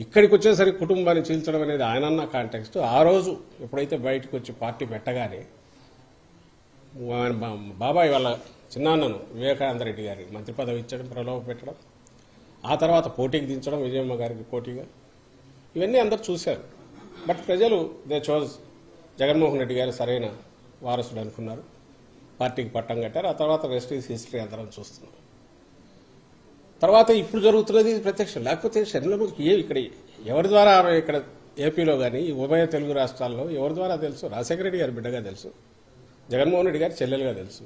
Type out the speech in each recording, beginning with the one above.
ఇక్కడికి వచ్చేసరికి కుటుంబాన్ని చీల్చడం అనేది ఆయన అన్న కాంటెక్స్ట్. ఆ రోజు ఎప్పుడైతే బయటకు వచ్చి పార్టీ పెట్టగానే ఆయన బా- బాబాయ్ వాళ్ళ చిన్నాన్నను వివేకానంద రెడ్డి గారికి మంత్రి పదవి ఇచ్చడం ప్రలోభ పెట్టడం ఆ తర్వాత పోటీకి దించడం విజయమ్మ గారికి పోటీగా ఇవన్నీ అందరు చూశారు. బట్ ప్రజలు దే చోజ్ జగన్మోహన్ రెడ్డి గారు సరైన వారసుడు అనుకున్నారు. పార్టీకి పట్టం కట్టారు. ఆ తర్వాత రెస్ట్ ఈస్ హిస్టరీ అందరం చూస్తున్నారు తర్వాత ఇప్పుడు జరుగుతున్నది ప్రత్యక్షం. లేకపోతే షర్మిలమ్మకి ఏ ఇక్కడ ఎవరి ద్వారా ఇక్కడ ఏపీలో కానీ ఉభయ తెలుగు రాష్ట్రాల్లో ఎవరి ద్వారా తెలుసు? రాజశేఖర రెడ్డి గారి బిడ్డగా తెలుసు. జగన్మోహన్ రెడ్డి గారి చెల్లెలుగా తెలుసు.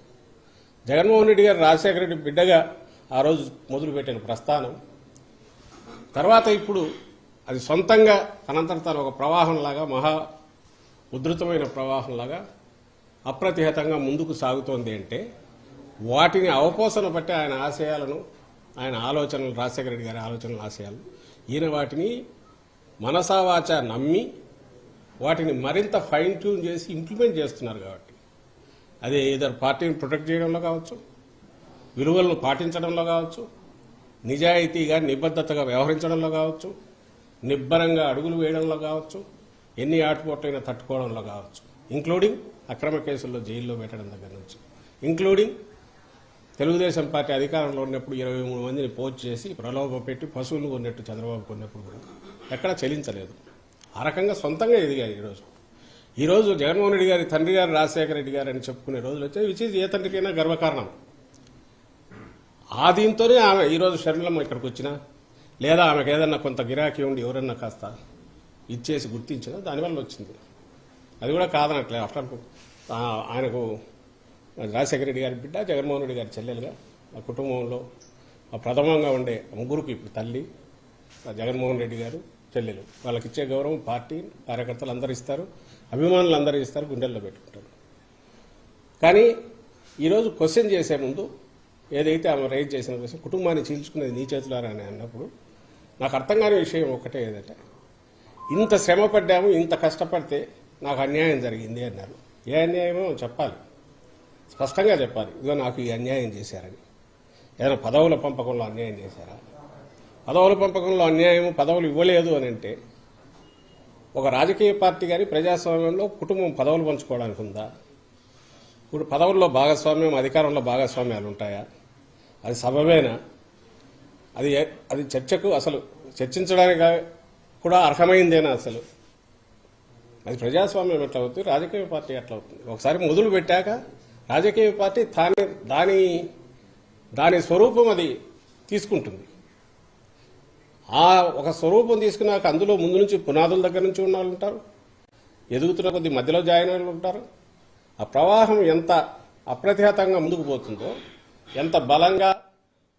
జగన్మోహన్ రెడ్డి గారు రాజశేఖర రెడ్డి బిడ్డగా ఆ రోజు మొదలుపెట్టిన ప్రస్థానం. తర్వాత ఇప్పుడు అది సొంతంగా తనంతట తాను ఒక ప్రవాహంలాగా మహా ఉధృతమైన ప్రవాహంలాగా అప్రతిహతంగా ముందుకు సాగుతోంది అంటే వాటిని అవపోసన బట్టి ఆయన ఆశయాలను ఆయన ఆలోచనలు రాజశేఖర రెడ్డి గారి ఆలోచనలు ఆశయాలు. ఈయన వాటిని మనసావాచ నమ్మి వాటిని మరింత ఫైన్ ట్యూన్ చేసి ఇంప్లిమెంట్ చేస్తున్నారు కాబట్టి. అదే ఇద్దరు పార్టీని ప్రొటెక్ట్ చేయడంలో కావచ్చు విలువలను పాటించడంలో కావచ్చు నిజాయితీగా నిబద్ధతగా వ్యవహరించడంలో కావచ్చు నిబ్బరంగా అడుగులు వేయడంలో కావచ్చు ఎన్ని ఆటుపోట్లైనా తట్టుకోవడంలో కావచ్చు ఇంక్లూడింగ్ అక్రమ కేసుల్లో జైల్లో పెట్టడం దగ్గర నుంచి. ఇంక్లూడింగ్ తెలుగుదేశం పార్టీ అధికారంలో ఉన్నప్పుడు ఇరవై మూడు మందిని పోస్ట్ చేసి ప్రలోభ పెట్టి పశువులు కొన్నట్టు చంద్రబాబు కొన్నప్పుడు కూడా ఎక్కడా చెల్లించలేదు. ఆ రకంగా సొంతంగా ఎదిగారు ఈరోజు. ఈరోజు జగన్మోహన్ రెడ్డి గారి తండ్రి గారు రాజశేఖర రెడ్డి గారు అని చెప్పుకునే రోజులు వచ్చాయి. విచ్ ఈజ్ ఏ తండ్రికైనా గర్వకారణం. ఆ దీంతోనే ఆమె ఈరోజు షర్మిలమ్మ ఇక్కడికి వచ్చినా లేదా ఆమెకు ఏదన్నా కొంత గిరాకీ ఉండి ఎవరన్నా కాస్త ఇచ్చేసి గుర్తించినా దానివల్ల వచ్చింది. అది కూడా కాదనట్లేదు ఆఫ్టర్ ఆయనకు రాజశేఖర రెడ్డి గారి బిడ్డ జగన్మోహన్ రెడ్డి గారి చెల్లెలుగా ఆ కుటుంబంలో ఆ ప్రథమంగా ఉండే ముగ్గురికి ఇప్పుడు తల్లి జగన్మోహన్ రెడ్డి గారు చెల్లెలు. వాళ్ళకి ఇచ్చే గౌరవం పార్టీ కార్యకర్తలు అందరూ ఇస్తారు అభిమానులు అందరూ ఇస్తారు గుండెల్లో పెట్టుకుంటారు. కానీ ఈరోజు క్వశ్చన్ చేసే ముందు ఏదైతే ఆమె రైజ్ చేసిన క్వశ్చన్ కుటుంబాన్ని చీల్చుకునేది నీ చేతులారా అని అన్నప్పుడు నాకు అర్థం కాని విషయం ఒకటే ఏదంటే ఇంత శ్రమ పడ్డాము ఇంత కష్టపడితే నాకు అన్యాయం జరిగింది అన్నారు. ఏ అన్యాయమో చెప్పాలి. స్పష్టంగా చెప్పాలి. ఇదో నాకు ఈ అన్యాయం చేశారని. ఏదైనా పదవుల పంపకంలో అన్యాయం చేశారా? పదవుల పంపకంలో అన్యాయం పదవులు ఇవ్వలేదు అని అంటే ఒక రాజకీయ పార్టీ కానీ ప్రజాస్వామ్యంలో కుటుంబం పదవులు పంచుకోవడానికి ఉందా? ఇప్పుడు పదవుల్లో భాగస్వామ్యం అధికారంలో భాగస్వామ్యాలు ఉంటాయా? అది సబబేనా? అది అది చర్చకు అసలు చర్చించడానికి కూడా అర్హమైందేనా అసలు? అది ప్రజాస్వామ్యం ఎట్లా అవుతుంది? రాజకీయ పార్టీ ఎట్లా అవుతుంది? ఒకసారి మొదలు పెట్టాక రాజకీయ పార్టీ దాని దాని దాని స్వరూపం అది తీసుకుంటుంది. ఆ ఒక స్వరూపం తీసుకున్నాక అందులో ముందు నుంచి పునాదుల దగ్గర నుంచి ఉన్న వాళ్ళు ఉంటారు. ఎదుగుతున్న కొద్ది మధ్యలో జాయిన్ అయిన వాళ్ళు ఉంటారు. ఆ ప్రవాహం ఎంత అప్రతిహతంగా ముందుకు పోతుందో ఎంత బలంగా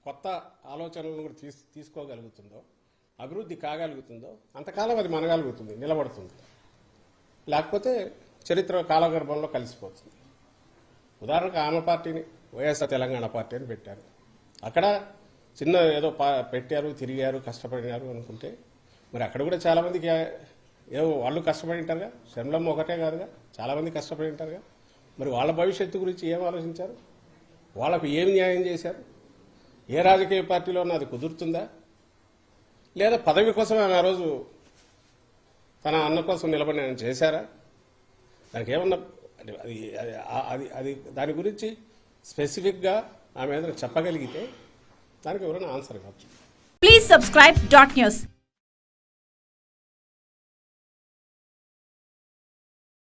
కొత్త ఆలోచనలను కూడా తీసు తీసుకోగలుగుతుందో అభివృద్ధి కాగలుగుతుందో అంతకాలం అది మనగలుగుతుంది నిలబడుతుంది. లేకపోతే చరిత్ర కాలగర్భంలో కలిసిపోతుంది. ఉదాహరణకు ఆమె పార్టీని వైఎస్ఆర్ తెలంగాణ పార్టీ అని పెట్టారు. అక్కడ చిన్న ఏదో పా- పెట్టారు తిరిగారు కష్టపడినారు అనుకుంటే మరి అక్కడ కూడా చాలామందికి ఏదో వాళ్ళు కష్టపడి ఉంటారుగా. శర్మలమ్మ ఒకటే కాదుగా. చాలామంది కష్టపడి ఉంటారుగా. మరి వాళ్ళ భవిష్యత్తు గురించి ఏం ఆలోచించారు? వాళ్ళకు ఏం న్యాయం చేశారు? ఏ రాజకీయ పార్టీలో అది కుదురుతుందా? లేదా పదవి కోసం ఆమె ఆ రోజు తన అన్న కోసం నిలబడి చేశారా? దానికి ఏమన్నా అంటే అది అది అది అది దాని గురించి స్పెసిఫిక్గా ఆమె ఏదైనా చెప్పగలిగితే దానికి ఎవరైనా ఆన్సర్ కావచ్చు ప్లీజ్ సబ్స్క్రైబ్ డాట్ న్యూస్